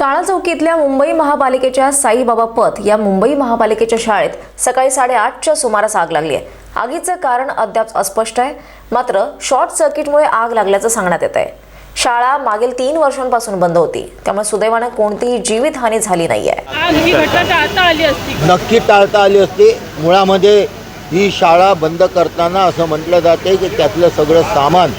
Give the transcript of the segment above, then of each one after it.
काळा चौकीतल्या मुंबई महापालिकेच्या साईबाबा पथ या मुंबई महापालिकेच्या शाळेत सकाळी साडेआठच्या सुमारास आग लागली आहे. आगीचं कारण अद्याप अस्पष्ट आहे. मात्र शॉर्ट सर्किटमुळे आग लागल्याचं सांगण्यात येत आहे. शाळा मागील तीन वर्षांपासून बंद होती. त्यामुळे सुदैवानं कोणतीही जीवितहानी झाली ही आली असती नक्की टाळता आली असती. मुळामध्ये ही शाळा बंद करताना असं म्हटलं जाते की त्यातलं सगळं सामान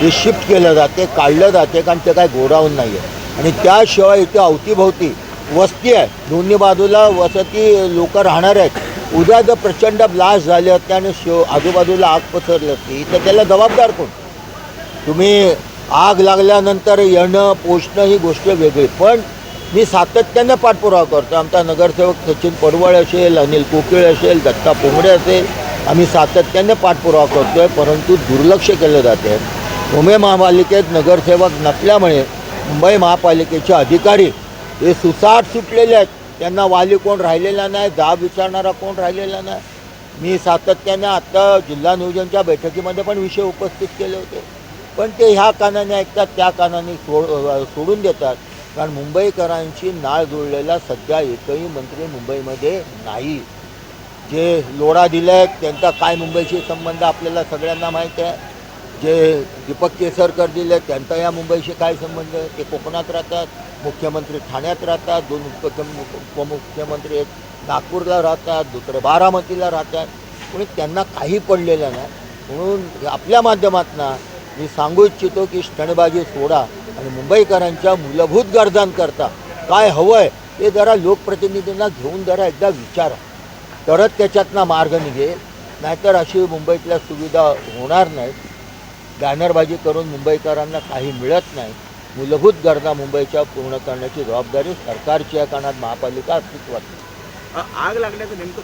हे शिफ्ट केलं जाते काढलं जाते कारण ते काय गोडाऊन नाही आहे आणि त्याशिवाय इथे अवतीभोवती वस्ती आहे. दोन्ही बाजूला वसती लोक राहणार आहेत. उद्या जर प्रचंड ब्लास्ट झाले असते आणि शिव आजूबाजूला आग पसरली असती तर त्याला जबाबदार कोण? तुम्ही आग लागल्यानंतर येणं पोचणं ही गोष्ट वेगळी. पण मी सातत्याने पाठपुरावा करतो आमचा नगरसेवक सचिन पडवळ असेल अनिल कोकिळ असेल दत्ता पोंगडे असेल आम्ही सातत्याने पाठपुरावा करतो आहे परंतु दुर्लक्ष केलं जाते मुंबई महापालिकेत नगरसेवक नसल्यामुळे मुंबई महापालिकेचे अधिकारी हे सुसाट सुटलेले आहेत. त्यांना वाली कोण राहिलेला नाही जाब विचारणारा कोण राहिलेला नाही. मी सातत्याने आत्ता जिल्हा नियोजनच्या बैठकीमध्ये पण विषय उपस्थित केले होते. पण ते ह्या कानाने ऐकतात त्या कानाने सोड सोडून देतात. कारण मुंबईकरांशी नाळ जुळलेला सध्या एकही मंत्री मुंबईमध्ये नाही. जे लोढा दिले आहेत त्यांचा काय मुंबईशी संबंध आपल्याला सगळ्यांना माहीत आहे. जे दीपक केसरकर दिले त्यांचा या मुंबईशी काय संबंध आहे? ते कोकणात राहतात मुख्यमंत्री ठाण्यात राहतात दोन उपमुख्यमंत्री एक नागपूरला राहतात दुसरे बारामतीला राहतात. म्हणून त्यांना काही पडलेलं नाही. म्हणून आपल्या माध्यमातून मी सांगू इच्छितो की स्टणबाजी सोडा आणि मुंबईकरांच्या मूलभूत गरजांकरता काय हवं आहे ते जरा लोकप्रतिनिधींना घेऊन जरा एकदा विचारा. तरच त्याच्यातनं मार्ग निघेल. नाहीतर अशी मुंबईतल्या सुविधा होणार नाहीत. बॅनरबाजी करून मुंबईकरांना काही मिळत नाही. मूलभूत गरजा मुंबईच्या पूर्ण करण्याची जबाबदारी सरकारची आहे कारण महापालिका अस्तित्वात आग लागण्याचं नेमकं